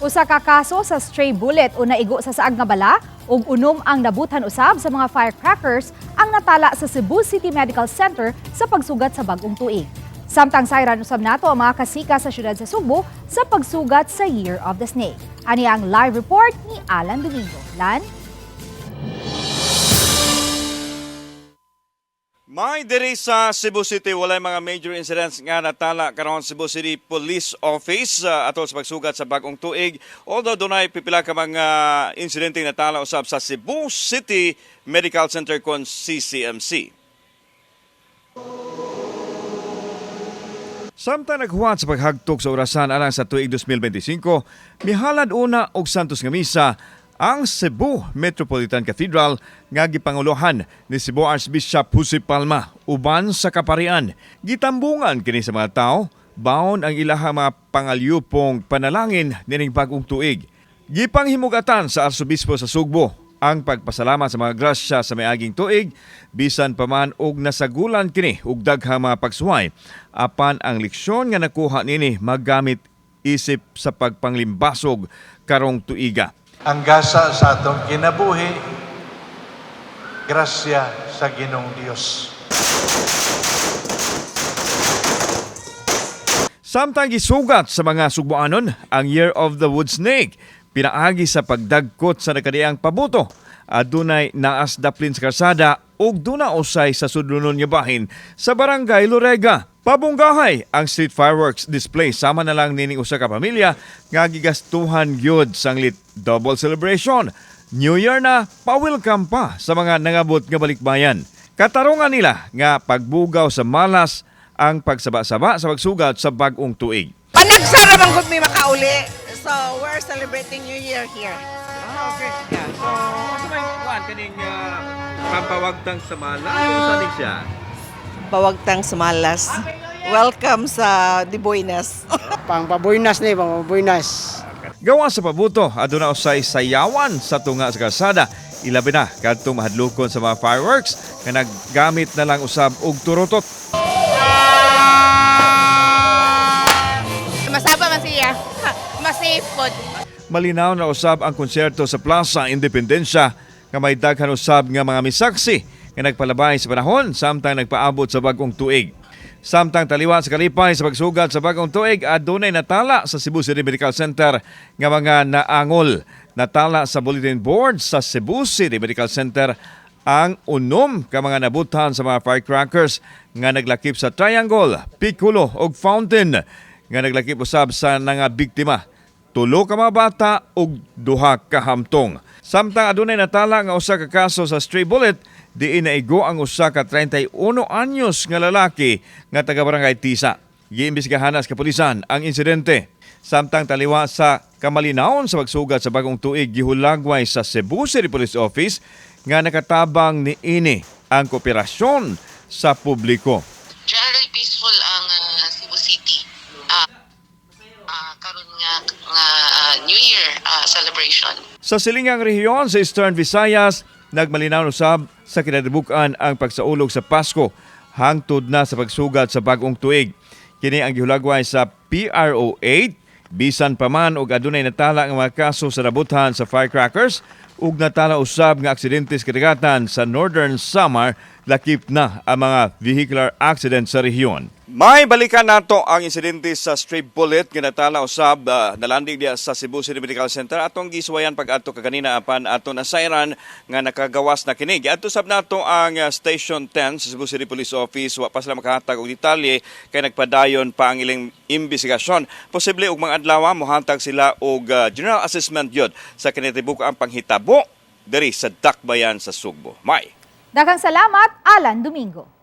Usa ka kaso sa stray bullet o naigo sa saag nga bala ug unom ang nabutan usab sa mga firecrackers ang natala sa Cebu City Medical Center sa pagsugat sa bagong tuig. Samtang sayran usab nato ang mga kasika sa syudad sa Subo sa pagsugat sa Year of the Snake. Ani ang live report ni Alan Domingo. Lan? May diri sa Cebu City walay mga major incidents nga natala karon Cebu City Police Office uh, atol sa pagsugat sa bagong tuig. Although dunay pipila ka mga insidente natala usab sa Cebu City Medical Center kon CCMC. Samtang naghuwat sa paghagtok sa orasan alang sa tuig 2025, mihalad una og Santos nga misa ang Cebu Metropolitan Cathedral nga gipanguluhan ni Cebu Archbishop Jose Palma uban sa kaparian. Gitambungan kini sa mga tao baon ang ilaha mga pangalyupong panalangin nining bagong tuig. Gipanghimugatan sa Arsobispo sa Sugbo ang pagpasalamat sa mga grasya sa miaging tuig bisan pa man og nasagulan kini og daghang mga pagsuway apan ang leksyon nga nakuha nini magamit isip sa pagpanglimbasog karong tuiga. Ang gasa sa atong kinabuhi, grasya sa Ginong Dios. Samtang gisugat sa mga Sugboanon ang Year of the Wood Snake, pinaagi sa pagdagkot sa nakadiang pabuto. Adunay naas daplin sa karsada ug duna usay sa sudlunon nga bahin sa barangay Lorega. Pabunggahay ang street fireworks display sama na lang nining usa ka pamilya nga gigastuhan gyud sang lit double celebration. New Year na, pa-welcome pa sa mga nangabot nga balikbayan. Katarungan nila nga pagbugaw sa malas ang pagsaba-saba sa pagsugat sa bagong tuig. Panagsara man gud mi makauli. So, we're celebrating New Year here. Ah, okay. Yeah. So, ano ba yung kuwan kaning uh, pampawagtang sa malas? Ano sa siya? Bawagtang Sumalas. Welcome sa Diboynas. pang pabuinas ni, pang pabuinas. Gawa sa pabuto, aduna usay sayawan sa tunga sa kalsada. Ilabi na kadtong mahadlokon sa mga fireworks nga naggamit na lang usab og turotot. Masaba man siya. Mas safe pod. Malinaw na usab ang konserto sa Plaza Independencia nga may daghan usab nga mga misaksi nga nagpalabay sa panahon samtang nagpaabot sa bagong tuig. Samtang taliwan sa kalipay sa pagsugat sa bagong tuig adunay natala sa Cebu City Medical Center nga mga naangol. Natala sa bulletin board sa Cebu City Medical Center ang unom ka mga nabutan sa mga firecrackers nga naglakip sa triangle, piccolo ug fountain nga naglakip usab sa nga biktima tulo ka mga bata ug duha ka hamtong. Samtang adunay natala nga usa ka kaso sa stray bullet, diin naigo ang usa ka 31 anyos nga lalaki nga taga barangay Tisa. Giimbestigahan sa kapulisan ang insidente. Samtang taliwa sa kamalinaon sa pagsugat sa bagong tuig gihulagway sa Cebu City Police Office nga nakatabang ni ini ang kooperasyon sa publiko. generally peaceful ang ah, Cebu City. Ah ah, karon nga nga ah, New Year ah, celebration. Sa silingang rehiyon sa Eastern Visayas, nagmalinaw usab sa kinadibukan ang pagsaulog sa Pasko hangtod na sa pagsugat sa bagong tuig. Kini ang gihulagway sa PRO 8 bisan pa man og adunay natala nga mga kaso sa nabutan sa firecrackers ug natala usab nga aksidente sa kadagatan sa Northern Samar lakip na ang mga vehicular accident sa rehiyon. May balikan nato ang insidente sa stray bullet nga natala usab uh, nalanding diya sa Cebu City Medical Center atong giswayan pag adto kaganina apan ato na siren nga nakagawas na kini. Adto sab nato ang uh, Station 10 sa Cebu City Police Office wa pa sila makahatag og detalye kay nagpadayon pa ang ilang investigasyon. Posible og mga adlaw mohatag sila og uh, general assessment yod sa kinitibuk ang panghitabo diri sa Dakbayan sa Sugbo. May Daghang salamat, Alan Domingo.